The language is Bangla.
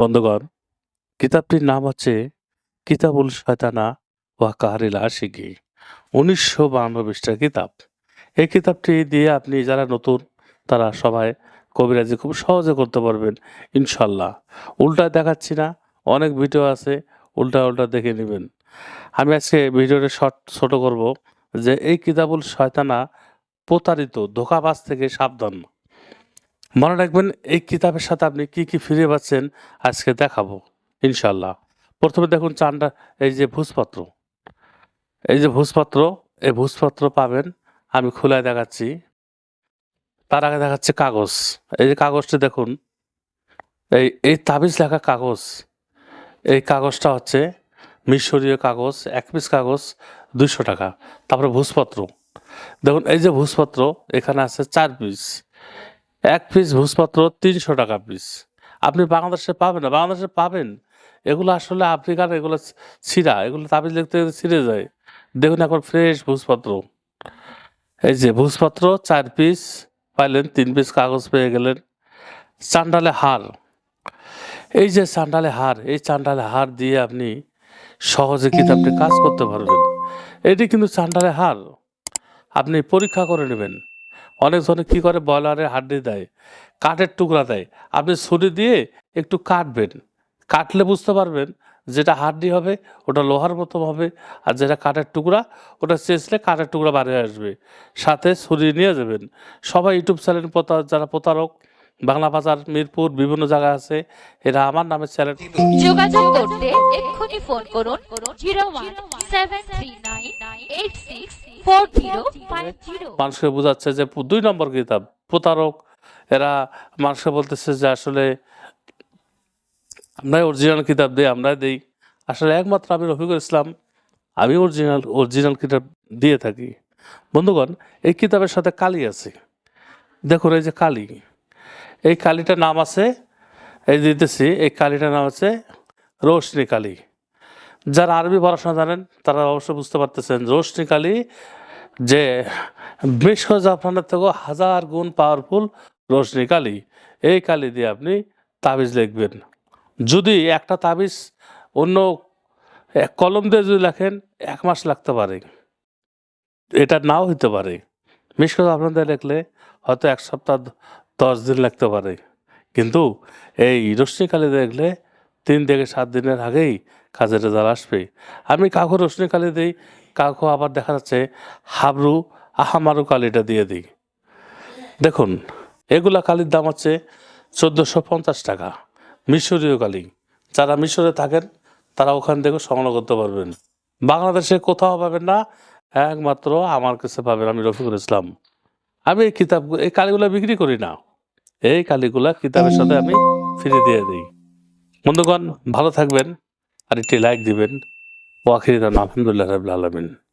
বন্ধুগণ, কিতাবটির নাম হচ্ছে কিতাবুল শয়তানা ওয়া কাহারিল আশিকি উনিশশো বান্ন পৃষ্ঠার কিতাব। এই কিতাবটি দিয়ে আপনি যারা নতুন, তারা সবাই কবিরাজি খুব সহজে করতে পারবেন, ইনশাল্লাহ। উল্টা দেখাচ্ছি না, অনেক ভিডিও আছে, উল্টা উল্টা দেখে নেবেন। আমি আজকে ভিডিওটা শর্ট, ছোট করব যে এই কিতাবুল শয়তানা প্রতারিত, ধোকাবাজ থেকে সাবধান। মনে রাখবেন, এই কিতাবের সাথে আপনি কি কি ফিরে পাচ্ছেন আজকে দেখাবো ইনশাল্লাহ প্রথমে দেখুন চান্ডা এই যে ভূজপত্র। এই যে ভূজপত্র, এই ভূজপত্র পাবেন, আমি খোলায় দেখাচ্ছি। তার আগে দেখাচ্ছে কাগজ। এই যে কাগজটি দেখুন, এই এই তাবিজ লেখা কাগজ। এই কাগজটা হচ্ছে মিশরীয় কাগজ, এক পিস কাগজ দুশো টাকা। তারপরে ভূজপত্র। দেখুন, এই যে ভূজপত্র, এখানে আছে চার পিস। এক পিস ভূজপত্র তিনশো টাকা পিস আপনি বাংলাদেশে পাবেন না। বাংলাদেশে পাবেন। এগুলো আসলে আফ্রিকার এগুলো ছিঁড়া। এগুলো তাবিজ লিখতে ছিঁড়ে যায়। দেখুন এখন ফ্রেশ ভূজপত্র। এই যে ভূজপত্র, চার পিস পাইলেন, তিন পিস কাগজ পেয়ে গেলেন। চান্ডালে হার। এই যে চান্ডালে হার, এই চান্ডালে হার দিয়ে আপনি সহজে কিতাবটি কাজ করতে পারবেন। এটি কিন্তু চান্ডালে হার। আপনি পরীক্ষা করে নেবেন। অনেকজনে কি করে? ব্রয়লারের হাড্ডি দেয়, কাঠের টুকরা দেয়। আপনি ছুরি দিয়ে একটু কাটবেন। কাটলে বুঝতে পারবেন যেটা হাড্ডি হবে, ওটা লোহার মতো হবে, আর যেটা কাঠের টুকরা, ওটা চেঁচলে কাঠের টুকরা বাড়ি আসবে। সাথে ছুরি নিয়ে যাবেন। সবাই ইউটিউব চ্যানেল যারা প্রতারক বাংলা বাজার মিরপুর বিভিন্ন জায়গা আছে। এরা আমার নামে চ্যানেল যোগাযোগ করতে এক্ষুনি ফোন করুন zero one seven three nine eight six four zero five zero. মানুষকে বোঝাচ্ছে যে দুই নম্বর কিতাব প্রতারক। এরা মানুষকে বলতেছে যে আসলে আমরাই অরিজিনাল কিতাব দিই আমরাই দিই। আসলে একমাত্র আমি রফিকুল ইসলাম আমি অরিজিনাল অরিজিনাল কিতাব দিয়ে থাকি। বন্ধুগণ এই কিতাবের সাথে কালি আছে। দেখুন এই যে কালি। এই কালিটার নাম আছে, এই দিতেছি, এই কালিটার নাম আছে রোশনি কালি। যারা আরবি পড়াশোনা জানেন, তারা অবশ্যই বুঝতে পারতেছেন রোশনি কালি যে মিশ্র জাফরানের থেকেও হাজার গুণ পাওয়ারফুল রোশনি কালি। এই কালি দিয়ে আপনি তাবিজ লিখবেন। যদি একটা তাবিজ অন্য কলম দিয়ে যদি লেখেন, এক মাস লাগতে পারে। এটা নাও হইতে পারে। মিশ্র দিয়ে লিখলে হয়তো এক সপ্তাহ দশ দিন লাগতে পারে। কিন্তু এই রশ্মি কালি দেখলে তিন থেকে সাত দিনের আগেই কাজের রেজাল্ট আসবে। আমি কাকু রশ্মি কালি দিই, কাকু আবার দেখা যাচ্ছে হাবরু আহামারু কালিটা দিয়ে দিই। দেখুন, এগুলা কালির দাম হচ্ছে চোদ্দোশো পঞ্চাশ টাকা। মিশরীয় কালি, যারা মিশরে থাকেন, তারা ওখান থেকে সংগ্রহ করতে পারবেন। বাংলাদেশে কোথাও পাবেন না, একমাত্র আমার কাছে পাবেন আমি রফিকুল ইসলাম। আমি এই কিতাব, এই কালীগুলা বিক্রি করি না। এই কালীগুলা কিতাবের সাথে আমি ফিরে দিয়ে দিই। বন্ধুগণ, ভালো থাকবেন আর একটি লাইক দিবেন। ওয়াখির আলহামদুলিল্লাহ রবিল আলমিন।